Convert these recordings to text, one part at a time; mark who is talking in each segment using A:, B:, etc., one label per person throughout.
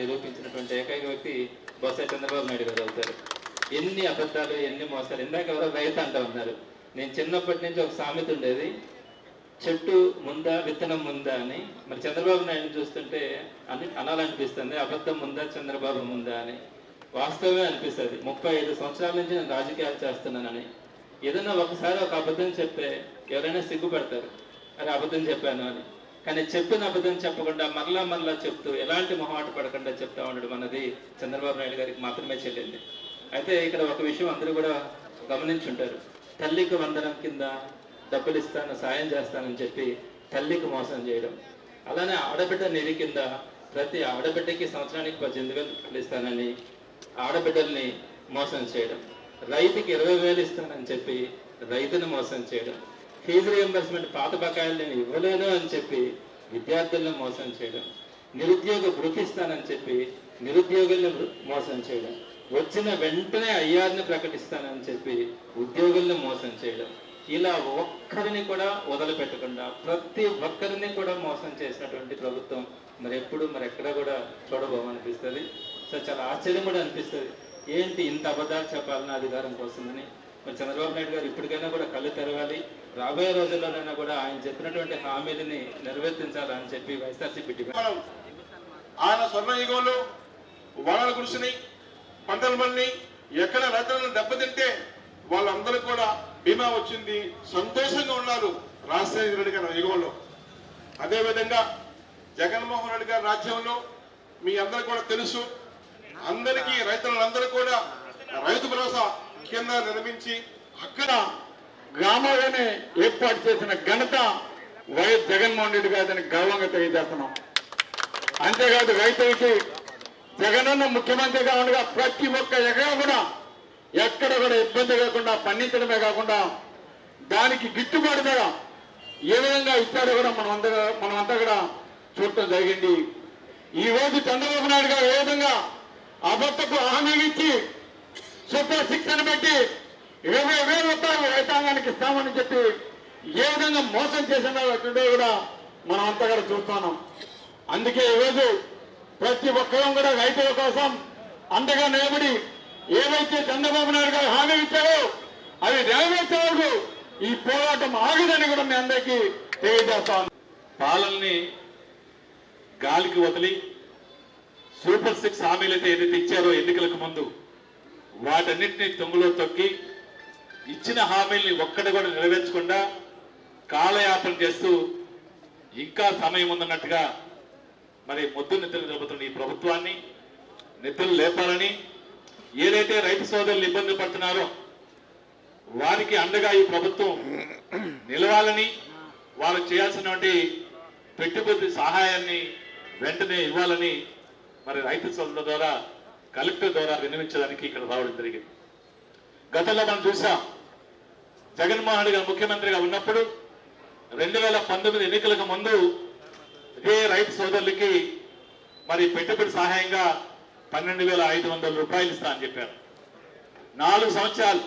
A: నిరూపించినటువంటి ఏకైక వ్యక్తి బొత్స చంద్రబాబు నాయుడు గారు అవుతారు. ఎన్ని అబద్ధాలు ఎన్ని మోసాలు ఇందాక ఎవరో రైతు అంటూ ఉన్నారు. నేను చిన్నప్పటి నుంచి ఒక సామెత ఉండేది చెట్టు ముందా విత్తనం ముందా అని. మరి చంద్రబాబు నాయుడు చూస్తుంటే అని అనాలనిపిస్తుంది అబద్ధం ముందా చంద్రబాబు ముందా అని. వాస్తవమే అనిపిస్తుంది ముప్పై ఐదు సంవత్సరాల నుంచి నేను రాజకీయాలు చేస్తున్నానని. ఏదైనా ఒకసారి ఒక అబద్ధం చెప్తే ఎవరైనా సిగ్గుపడతారు అరే అబద్ధం చెప్పాను అని. కానీ చెప్పిన అబద్ధం చెప్పకుండా మరలా మరలా చెప్తూ ఎలాంటి మొహమాట పడకుండా చెప్తా ఉండడం అన్నది చంద్రబాబు నాయుడు గారికి మాత్రమే చెల్లింది అయితే ఇక్కడ ఒక విషయం అందరూ కూడా గమనించుంటారు. తల్లికి వందనం కింద డబ్బులు ఇస్తాను సాయం చేస్తానని చెప్పి తల్లికి మోసం చేయడం. అలానే ఆడబిడ్డ నిధి కింద ప్రతి ఆడబిడ్డకి సంవత్సరానికి పద్దెనిమిది వేలు రూపాయలు ఇస్తానని ఆడబిడ్డల్ని మోసం చేయడం. రైతుకి ఇరవై వేలు ఇస్తానని చెప్పి రైతుని మోసం చేయడం. ఫీజు రియంబర్స్మెంట్ పాత బకాయిలు నేను ఇవ్వలేను అని చెప్పి విద్యార్థులను మోసం చేయడం నిరుద్యోగ వృత్తిస్తానని చెప్పి నిరుద్యోగుల్ని మోసం చేయడం వచ్చిన వెంటనే అయ్యార్ని ప్రకటిస్తానని చెప్పి ఉద్యోగుల్ని మోసం చేయడం ఇలా ఒక్కరిని కూడా వదలపెట్టకుండా ప్రతి ఒక్కరిని కూడా మోసం చేసినటువంటి ప్రభుత్వం మరి ఎప్పుడు మరి ఎక్కడ కూడా చూడబోమనిపిస్తుంది. సో చాలా ఆశ్చర్యం కూడా అనిపిస్తుంది. ఏంటి ఇంత అబద్ధాలు చెప్పాలని అధికారం కోసమని మరి చంద్రబాబు నాయుడు గారు ఇప్పటికైనా కూడా కళ్ళు తెరవాలి. రాబోయే రోజుల్లోనైనా కూడా ఆయన చెప్పినటువంటి హామీలని నెరవేర్తించాలని చెప్పి వైఎస్ఆర్సీపీ డిమాండ్.
B: ఆయన స్వర్ణయుగంలో వానలు గురుసుని పంటలు మళ్ళీ ఎక్కడ రైతులను దెబ్బతింటే వాళ్ళందరూ కూడా బీమా వచ్చింది సంతోషంగా ఉన్నారు రాజశేఖర రెడ్డి గారి యుగంలో. అదేవిధంగా జగన్మోహన్ రెడ్డి గారి రాజ్యంలో మీ అందరూ కూడా తెలుసు అందరికీ రైతులందరూ కూడా రైతు భరోసా కింద నిర్మించి
C: అక్కడ గ్రామాల్లోనే ఏర్పాటు చేసిన ఘనత వైఎస్ జగన్మోహన్ రెడ్డి గారిని గర్వంగా తెలియజేస్తున్నాం. అంతేకాదు రైతులకి జగనన్న ముఖ్యమంత్రిగా ఉండగా ప్రతి ఒక్క ఎకరా కూడా ఎక్కడ కూడా ఇబ్బంది లేకుండా పండించడమే కాకుండా దానికి గిట్టుబాటు ధర ఏ విధంగా ఇచ్చాడో కూడా మనం అంతా మనమంతా కూడా చూడటం జరిగింది. ఈ రోజు చంద్రబాబు నాయుడు గారు ఏ విధంగా అబద్ధకు హామీ ఇచ్చి సూపర్ సిక్స్ అని పెట్టి ఇరవై వేల రూపాయలు రైతాంగానికి ఇస్తామని చెప్పి ఏ విధంగా మోసం చేసినా కూడా మనం అంతా కూడా చూస్తున్నాం అందుకే ఈరోజు ప్రతి ఒక్కరం కూడా రైతుల కోసం అండగా నిలబడి ఏవైతే చంద్రబాబు నాయుడు గారు హామీ ఇచ్చారో అవి నెరవేర్చే వరకు ఈ పోరాటం ఆగదని కూడా మీ అందరికీ తెలియజేస్తాను
D: పాలల్ని గాలికి వదిలి సూపర్ సిక్స్ హామీలు అయితే ఏదైతే ఇచ్చారో ఎన్నికలకు ముందు వాటన్నిటిని తొంగులో తొక్కి ఇచ్చిన హామీల్ని ఒక్కటి కూడా నెరవేర్చకుండా కాలయాపన చేస్తూ ఇంకా సమయం ఉందన్నట్టుగా మరి ముద్దు నిద్రలు జరుపుతున్న ఈ ప్రభుత్వాన్ని నిద్రలు లేపాలని ఏదైతే రైతు సోదరులు ఇబ్బంది పడుతున్నారో వారికి అండగా ఈ ప్రభుత్వం నిలవాలని వారు చేయాల్సినటువంటి పెట్టుబడి సహాయాన్ని వెంటనే ఇవ్వాలని మరి రైతు సోదరుల ద్వారా కలెక్టర్ ద్వారా విన్నవించడానికి ఇక్కడ రావడం జరిగింది. గతంలో మనం చూసాం జగన్మోహన్ రెడ్డి గారు ముఖ్యమంత్రిగా ఉన్నప్పుడు రెండు వేల పంతొమ్మిది ఎన్నికలకు ముందు ఇదే రైతు సోదరులకి మరి పెట్టుబడి సహాయంగా పన్నెండు వేల ఐదు వందల రూపాయలు ఇస్తా అని చెప్పారు. నాలుగు సంవత్సరాలు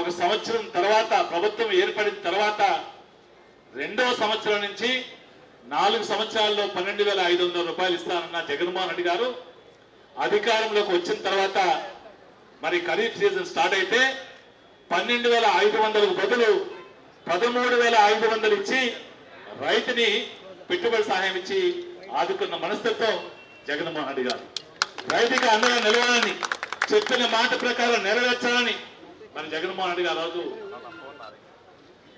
D: ఒక సంవత్సరం తర్వాత ప్రభుత్వం ఏర్పడిన తర్వాత రెండవ సంవత్సరం నుంచి నాలుగు సంవత్సరాల్లో పన్నెండు వేల ఐదు వందల రూపాయలు ఇస్తానన్న జగన్మోహన్ రెడ్డి గారు అధికారంలోకి వచ్చిన తర్వాత మరి ఖరీఫ్ సీజన్ స్టార్ట్ అయితే పన్నెండు వేల ఐదు వందలకు బదులు పదమూడు వేల ఐదు వందలు ఇచ్చి రైతుని పెట్టుబడి సహాయం ఇచ్చి ఆదుకున్న మనస్తత్వం జగన్మోహన్ రెడ్డి గారు. రైతుకి అండగా నిలవాలని చెప్పిన మాట ప్రకారం నెరవేర్చాలని మరి జగన్మోహన్ రెడ్డి గారు ఆ రోజు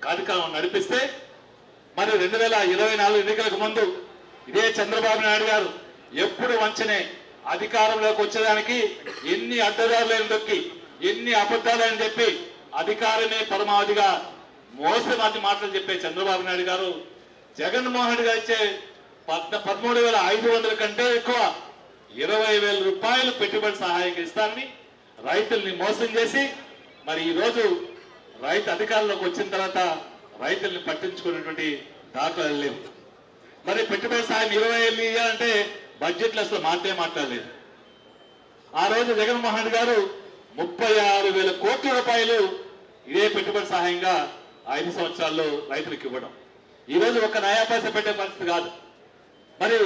D: కార్యక్రమం నడిపిస్తే మరి రెండు వేల ఇరవై నాలుగు ఎన్నికలకు ముందు ఇదే చంద్రబాబు నాయుడు గారు ఎప్పుడు వంచనే అధికారంలోకి వచ్చేదానికి ఎన్ని అడ్డదారులను దొక్కి ఎన్ని అబద్ధాలని చెప్పి అధికారమే పరమావధిగా మోసమాది మాటలు చెప్పే చంద్రబాబు నాయుడు గారు జగన్మోహన్ రెడ్డి గారు ఇచ్చే పద్న పదమూడు వేల ఐదు వందల కంటే ఎక్కువ ఇరవై వేల రూపాయలు పెట్టుబడి సహాయంగా ఇస్తారని రైతుల్ని మోసం చేసి మరి ఈ రోజు రైతు అధికారంలోకి వచ్చిన తర్వాత రైతుల్ని పట్టించుకున్నటువంటి దాఖలు లేవు. మరి పెట్టుబడి సాయం ఇరవై ఏళ్ళు ఇవ్వాలంటే బడ్జెట్లో అసలు మాటే మాట్లాడలేదు. ఆ రోజు జగన్మోహన్ రెడ్డి గారు ముప్పై ఆరు వేల కోట్ల రూపాయలు ఇదే పెట్టుబడి సహాయంగా ఐదు సంవత్సరాల్లో రైతులకు ఇవ్వడం. ఈ రోజు ఒక నయాపాస పెట్టే పరిస్థితి కాదు. మరి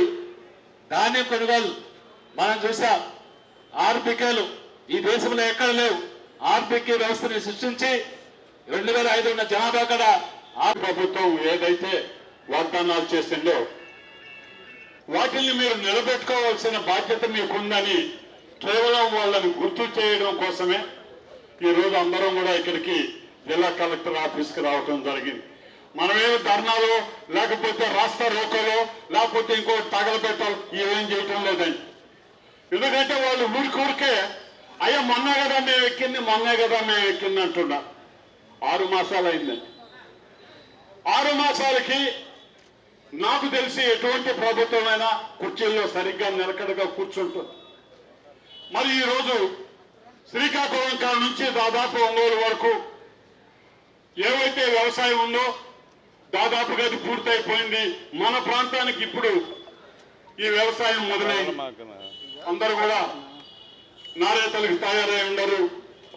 D: ధాన్యం కొనుగోలు మనం చూసాం. ఆర్బికేలు ఈ దేశంలో ఎక్కడ లేవు. ఆర్బికే వ్యవస్థని సృష్టించి రెండు వేల ఐదు ఉన్న జనాభా కూడా
C: ఆ ప్రభుత్వం ఏదైతే వాగ్దానాలు చేసిందో వాటిని మీరు నిలబెట్టుకోవాల్సిన బాధ్యత మీకుందని కేవలం వాళ్ళని గుర్తు చేయడం కోసమే ఈ రోజు అందరం కూడా ఇక్కడికి జిల్లా కలెక్టర్ ఆఫీస్కి రావడం జరిగింది. మనమేమి ధర్నాలో లేకపోతే రాస్తా రోకలో లేకపోతే ఇంకోటి తగలబెట్టాలి ఇవేం చేయటం లేదండి. ఎందుకంటే వాళ్ళు ఊరికూరికే అయ్యా మొన్న కదా మేము ఎక్కింది మొన్న కదా మేము ఎక్కింది అంటున్నారు. ఆరు మాసాలు అయిందండి. ఆరు మాసాలకి నాకు తెలిసి ఎటువంటి ప్రభుత్వమైనా కుర్చీల్లో సరిగ్గా నిలకడగా కూర్చుంటుంది. మరి ఈరోజు శ్రీకాకుళం కాడ నుంచి దాదాపు ఒంగోలు వరకు ఏవైతే వ్యవసాయం ఉందో దాదాపుగా అది పూర్తయిపోయింది. మన ప్రాంతానికి ఇప్పుడు ఈ వ్యవసాయం మొదలైంది. అందరూ కూడా నారేతలకు తయారై ఉండరు.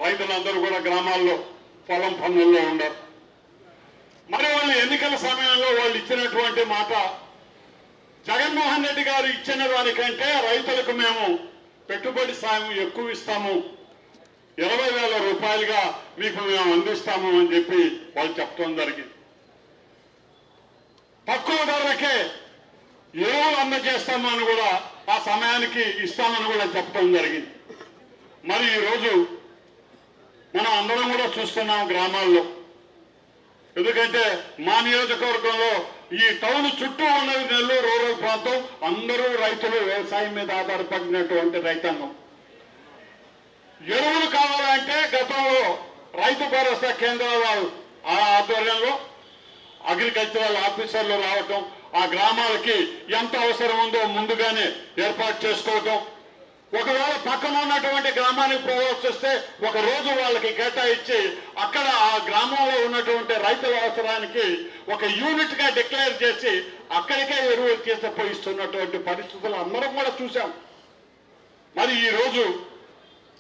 C: రైతులందరూ కూడా గ్రామాల్లో పొలం పనుల్లో ఉండరు. మరి వాళ్ళు ఎన్నికల సమయంలో వాళ్ళు ఇచ్చినటువంటి మాట జగన్మోహన్ రెడ్డి గారు ఇచ్చిన దానికంటే రైతులకు మేము పెట్టుబడి సాయం ఎక్కువ ఇస్తాము. ఇరవై వేల రూపాయలుగా మీకు మేము అందిస్తాము అని చెప్పి వాళ్ళు చెప్పడం జరిగింది. తక్కువ ధరలకే ఎరువులు అందజేస్తామని కూడా ఆ సమయానికి ఇస్తామని కూడా చెప్పడం జరిగింది. మరి ఈరోజు మనం అందరం కూడా చూస్తున్నాం గ్రామాల్లో. ఎందుకంటే మా నియోజకవర్గంలో ఈ టౌన్ చుట్టూ ఉన్నది నెల్లూరు రూరల్ ప్రాంతం. అందరూ రైతులు వ్యవసాయం మీద ఆధారపడినటువంటి రైతాంగం. ఎరువులు కావాలంటే గతంలో రైతు భరోసా కేంద్రాల ఆ ఆధ్వర్యంలో అగ్రికల్చరల్ ఆఫీసర్లు రావటం ఆ గ్రామాలకి ఎంత అవసరం ఉందో ముందుగానే ఏర్పాటు చేసుకోవటం ఒకవేళ పక్కన ఉన్నటువంటి గ్రామానికి పోవాల్సి వస్తే ఒక రోజు వాళ్ళకి కేటాయించి అక్కడ ఆ గ్రామంలో ఉన్నటువంటి రైతుల అవసరానికి ఒక యూనిట్గా డిక్లేర్ చేసి అక్కడికే ఎరువులు తీసుకుపోయిస్తున్నటువంటి పరిస్థితులు అందరం కూడా చూసాం మరి ఈ రోజు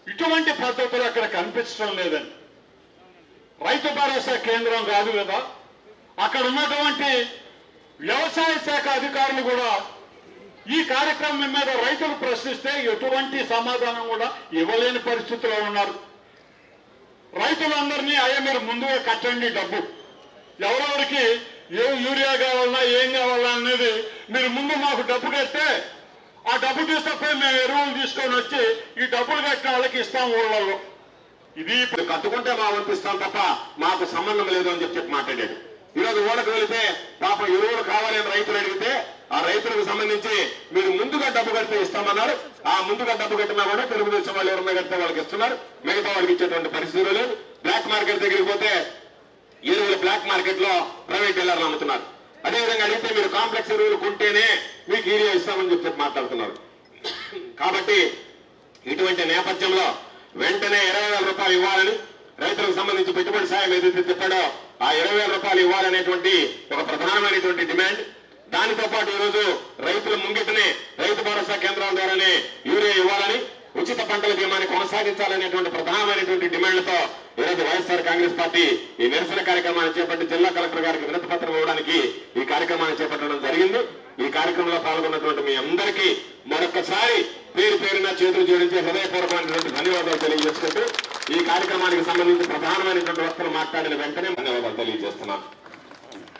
C: ఇటువంటి పద్ధతులు అక్కడ కనిపించడం లేదండి. రైతు భరోసా కేంద్రం కాదు కదా. అక్కడ ఉన్నటువంటి వ్యవసాయ శాఖ అధికారులు కూడా ఈ కార్యక్రమం మీద రైతులు ప్రశ్నిస్తే ఎటువంటి సమాధానం కూడా ఇవ్వలేని పరిస్థితిలో ఉన్నారు. రైతులందరినీ అయ్యా మీరు ముందుగా కట్టండి డబ్బు. ఎవరెవరికి ఏ యూరియా కావాలన్నా ఏం కావాలా అనేది మీరు ముందు మాకు డబ్బు కడితే ఆ డబ్బు తీసుకపోయి మేము ఎరువులు తీసుకొని వచ్చి ఈ డబ్బులు కట్టిన వాళ్ళకి ఇస్తాం ఊళ్ళలో ఇది
E: ఇప్పుడు కట్టుకుంటే మా అనిపిస్తాం తప్ప మాకు సంబంధం లేదు అని చెప్పి చెప్పి మాట్లాడాడు ఈరోజు ఓడకు వెళితే పాప ఎరువులు కావాలని రైతులు అడిగితే ఆ రైతులకు సంబంధించి మీరు ముందుగా డబ్బు కడితే ఇస్తామన్నారు. ఆ ముందుగా డబ్బు కట్టినా కూడా తెలుగుదేశం వాళ్ళు ఎవరైనా కడితే వాళ్ళకి ఇస్తున్నారు. మిగతా వాళ్ళకి ఇచ్చేటువంటి పరిస్థితులు లేదు బ్లాక్ మార్కెట్ దగ్గరికి పోతే ఎరువులు బ్లాక్ మార్కెట్లో ప్రైవేట్ డీలర్లు అమ్ముతున్నారు. అదేవిధంగా అడిగితే మీరు కాంప్లెక్స్ ఎరువులు కొంటేనే మీకు ఏరియా ఇస్తామని చెప్పి మాట్లాడుతున్నారు. కాబట్టి ఇటువంటి నేపథ్యంలో వెంటనే ఇరవై వేల రూపాయలు ఇవ్వాలని రైతులకు సంబంధించి పెట్టుబడి సాయం ఏదైతే చెప్పాడో ఆ ఇరవై వేల రూపాయలు ఇవ్వాలనేటువంటి ఒక ప్రధానమైనటువంటి డిమాండ్. దానితో పాటు ఈరోజు రైతుల ముంగిటనే రైతు భరోసా కేంద్రాల ద్వారానే యూరియా ఇవ్వాలని ఉచిత పంటల బీమాని కొనసాగించాలనేటువంటి ప్రధానమైనటువంటి డిమాండ్లతో ఈరోజు వైఎస్ఆర్ కాంగ్రెస్ పార్టీ ఈ నిరసన కార్యక్రమాన్ని చేపట్టి జిల్లా కలెక్టర్ గారికి వినతి పత్రం ఇవ్వడానికి ఈ కార్యక్రమాన్ని చేపట్టడం జరిగింది. ఈ కార్యక్రమంలో పాల్గొన్నటువంటి మీ అందరికీ మరొకసారి పేరు పేరున చేతులు జోడించే హృదయపూర్వకమైనటువంటి ధన్యవాదాలు తెలియజేసుకుంటూ ఈ కార్యక్రమానికి సంబంధించి ప్రధానమైనటువంటి వక్తలు మాట్లాడిన వెంటనే ధన్యవాదాలు తెలియజేస్తున్నాను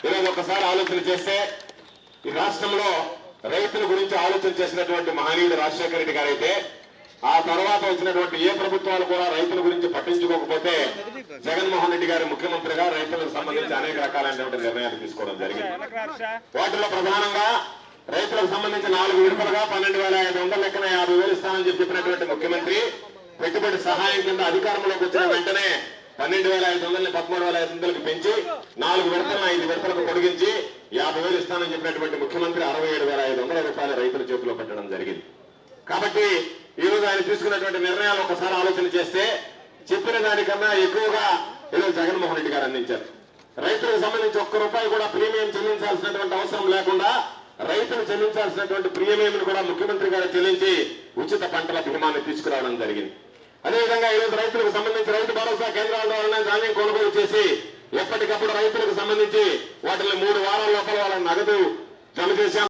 E: ఈరోజు ఒకసారి ఆలోచన చేస్తే ఈ రాష్ట్రంలో రైతుల గురించి ఆలోచన చేసినటువంటి మహనీయుడు రాజశేఖర రెడ్డి గారైతే ఆ తర్వాత వచ్చినటువంటి ఏ ప్రభుత్వాలు కూడా రైతుల గురించి పట్టించుకోకపోతే జగన్మోహన్ రెడ్డి గారు ముఖ్యమంత్రిగా రైతులకు సంబంధించి అనేక రకాలైనటువంటి నిర్ణయాలు తీసుకోవడం జరిగింది. వాటిలో ప్రధానంగా రైతులకు సంబంధించి నాలుగు విడుపులుగా పన్నెండు వేల ఐదు వందల లెక్కన యాభై వేలు ఇస్తానని చెప్పినటువంటి ముఖ్యమంత్రి పెట్టుబడి సహాయం కింద అధికారంలోకి వచ్చిన వెంటనే పన్నెండు వేల ఐదు వందలని పదమూడు వేల ఐదు వందలకు పెంచి నాలుగు విడతలను ఐదు విడతలకు పొడిగించి యాభై వేలు ఇస్తానని చెప్పినటువంటి ముఖ్యమంత్రి అరవై ఏడు వేల ఐదు వందల రూపాయలు రైతుల చేతిలో పెట్టడం జరిగింది. కాబట్టి ఈ రోజు ఆయన తీసుకున్నటువంటి నిర్ణయాలు ఒకసారి ఆలోచన చేస్తే చెప్పిన దానికన్నా ఎక్కువగా ఈరోజు జగన్మోహన్ రెడ్డి గారు అందించారు. రైతులకు సంబంధించి ఒక్క రూపాయి కూడా ప్రీమియం చెల్లించాల్సినటువంటి అవసరం లేకుండా రైతులు చెల్లించాల్సినటువంటి ప్రీమియం కూడా ముఖ్యమంత్రి గారు చెల్లించి ఉచిత పంటల భీమాన్ని తీసుకురావడం జరిగింది. అదేవిధంగా ఈ రైతులకు సంబంధించి రైతు భరోసా కేంద్రాల ద్వారా ధాన్యం కొనుగోలు చేసి ఎప్పటికప్పుడు రైతులకు సంబంధించి వాటిని మూడు వారాల లోపల వాళ్ళ నగదు జమ చేశాం.